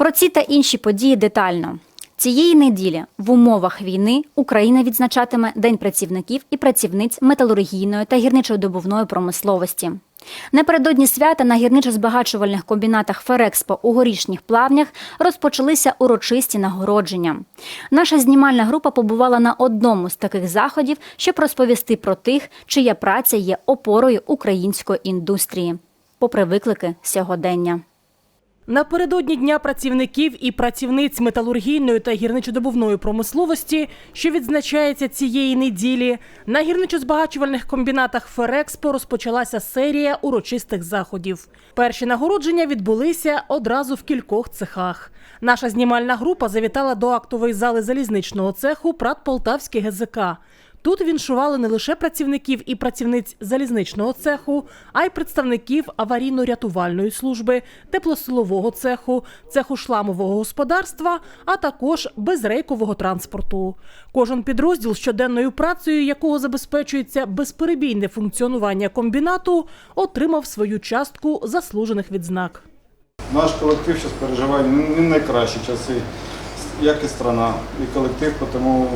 Про ці та інші події детально. Цієї неділі в умовах війни Україна відзначатиме День працівників і працівниць металургійної та гірничо-добувної промисловості. Напередодні свята на гірничо-збагачувальних комбінатах Ферекспо у горішніх плавнях розпочалися урочисті нагородження. Наша знімальна група побувала на одному з таких заходів, щоб розповісти про тих, чия праця є опорою української індустрії, попри виклики сьогодення. Напередодні дня працівників і працівниць металургійної та гірничодобувної промисловості, що відзначається цієї неділі, на гірничо-збагачувальних комбінатах Ферекспо розпочалася серія урочистих заходів. Перші нагородження відбулися одразу в кількох цехах. Наша знімальна група завітала до актової зали залізничного цеху ПРАТ Полтавський ГЗК. Тут віншували не лише працівників і працівниць залізничного цеху, а й представників аварійно-рятувальної служби, теплосилового цеху, цеху шламового господарства, а також безрейкового транспорту. Кожен підрозділ щоденною працею, якого забезпечується безперебійне функціонування комбінату, отримав свою частку заслужених відзнак. Наш колектив зараз переживає не найкращі часи, як і страна, і колектив, тому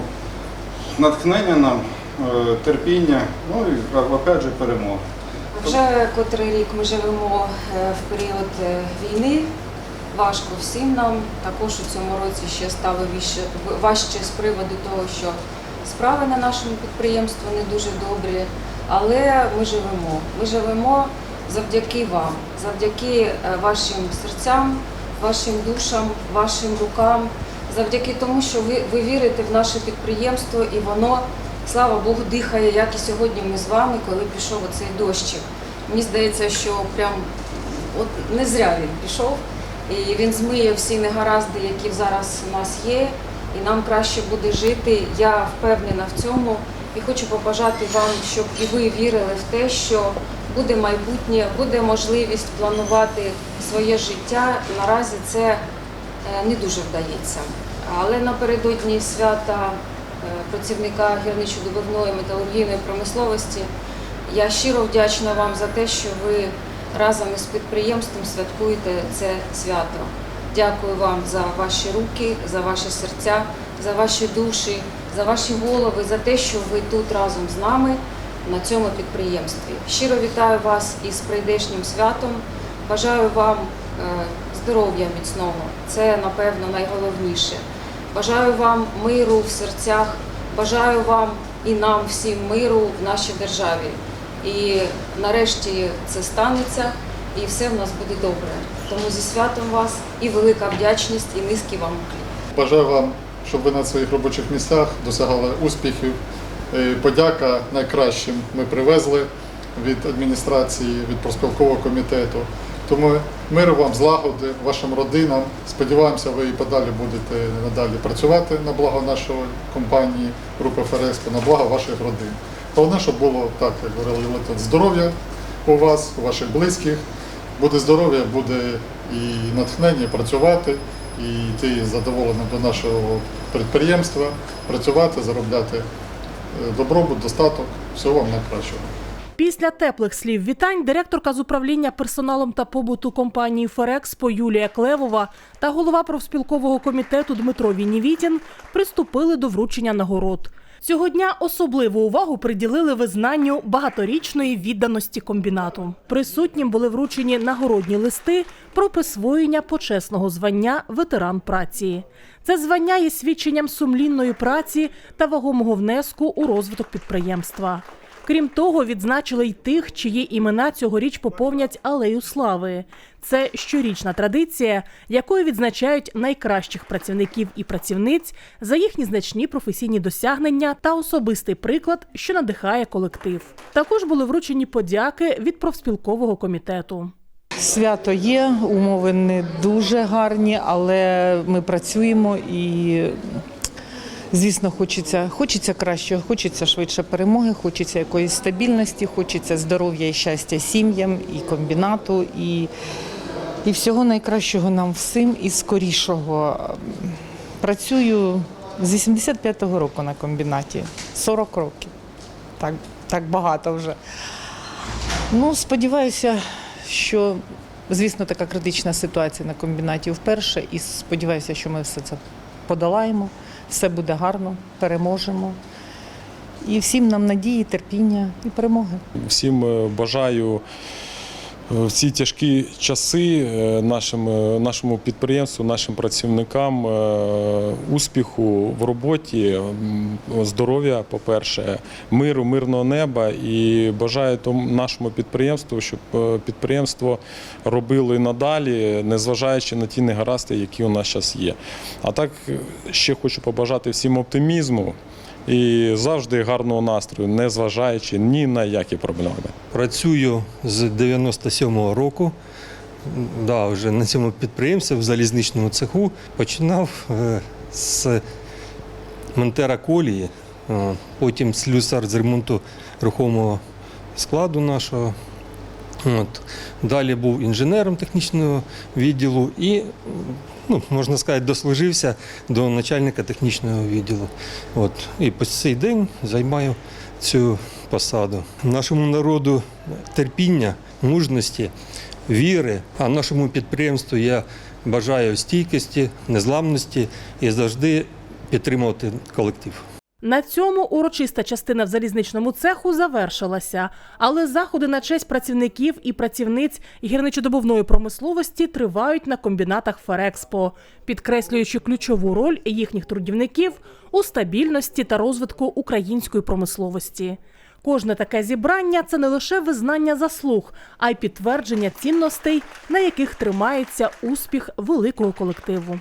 натхнення нам, е, терпіння, ну і опять же перемога. Вже котрий рік ми живемо е, в період е, війни. Важко всім нам. Також у цьому році ще стало важче з приводу того, що справи на нашому підприємстві не дуже добрі. Але ми живемо. Ми живемо завдяки вам, завдяки вашим серцям, вашим душам, вашим рукам, завдяки тому, що ви, ви вірите в наше підприємство і воно, слава Богу, дихає, як і сьогодні ми з вами, коли пішов оцей дощик. Мені здається, що прям от не зря він пішов, і він змиє всі негаразди, які зараз у нас є, і нам краще буде жити. Я впевнена в цьому і хочу побажати вам, щоб і ви вірили в те, що буде майбутнє, буде можливість планувати своє життя. Наразі це е, не дуже вдається. Але напередодні свята е, працівника гірничо-добувної металургійної промисловості я щиро вдячна вам за те, що ви разом із підприємством святкуєте це свято. Дякую вам за ваші руки, за ваші серця, за ваші душі, за ваші голови, за те, що ви тут разом з нами на цьому підприємстві. Щиро вітаю вас із прийдешнім святом. Бажаю вам е, здоров'я міцного. Це, напевно, найголовніше. Бажаю вам миру в серцях, бажаю вам і нам всім миру в нашій державі. І нарешті це станеться, і все в нас буде добре. Тому зі святом вас і велика вдячність, і низький вам уклін. Бажаю вам, щоб ви на своїх робочих місцях досягали успіхів. Е, Подяка найкращим ми привезли від адміністрації, від профспілкового комітету. Тому миру вам, злагоди, вашим родинам. Сподіваємося, ви і подалі будете надалі працювати на благо нашої компанії, групи Ферекспо, на благо ваших родин. Головне, щоб було так, як говорили, здоров'я у вас, у ваших близьких. Буде здоров'я, буде і натхнення працювати, і йти задоволеним до нашого підприємства, працювати, заробляти е, добробут, достаток. Всього вам найкращого. Після теплих слів вітань директорка з управління персоналом та побуту компанії Ферекспо Юлія Клевова та голова профспілкового комітету Дмитро Вінівітін приступили до вручення нагород. Цього дня особливу увагу приділили визнанню багаторічної відданості комбінату. Присутнім були вручені нагородні листи про присвоєння почесного звання ветеран праці. Це звання є свідченням сумлінної праці та вагомого внеску у розвиток підприємства. Крім того, відзначили й тих, чиї імена цьогоріч поповнять алею слави. Це щорічна традиція, якою відзначають найкращих працівників і працівниць за їхні значні професійні досягнення та особистий приклад, що надихає колектив. Також були вручені подяки від профспілкового комітету. Свято є, умови не дуже гарні, але ми працюємо і, звісно, хочеться, хочеться кращого, хочеться швидше перемоги, хочеться якоїсь стабільності, хочеться здоров'я і щастя сім'ям, і комбінату, і, і всього найкращого нам всім і скорішого. Працюю з 85-го року на комбінаті, 40 років. Так, так багато вже. Ну, сподіваюся, що Звісно, така критична ситуація на комбінаті вперше, і сподіваюся, що ми все це подолаємо, все буде гарно, переможемо. І всім нам надії, терпіння і перемоги. Всім е, бажаю в ці тяжкі часи е, нашим, е, нашому підприємству, нашим працівникам е, успіху в роботі, здоров'я, по-перше, миру, мирного неба і бажаю нашому підприємству, щоб е, підприємство робило і надалі, незважаючи на ті негаразди, які у нас зараз є. А так е, ще хочу побажати всім оптимізму. І завжди гарного настрою, не зважаючи ні на які проблеми. Працюю з 97-го року. Да, вже на цьому підприємстві в залізничному цеху починав е, з монтера колії, е, потім слюсар з ремонту рухомого складу нашого. От. Далі був інженером технічного відділу і, ну, можна сказати, дослужився до начальника технічного відділу. От. І по цей день займаю цю посаду. Нашому народу терпіння, мужності, віри, а нашому підприємству я бажаю стійкості, незламності і завжди підтримувати колектив. На цьому урочиста частина в залізничному цеху завершилася, але заходи на честь працівників і працівниць гірничодобувної промисловості тривають на комбінатах Ферекспо, підкреслюючи ключову роль їхніх трудівників у стабільності та розвитку української промисловості. Кожне таке зібрання це не лише визнання заслуг, а й підтвердження цінностей, на яких тримається успіх великого колективу.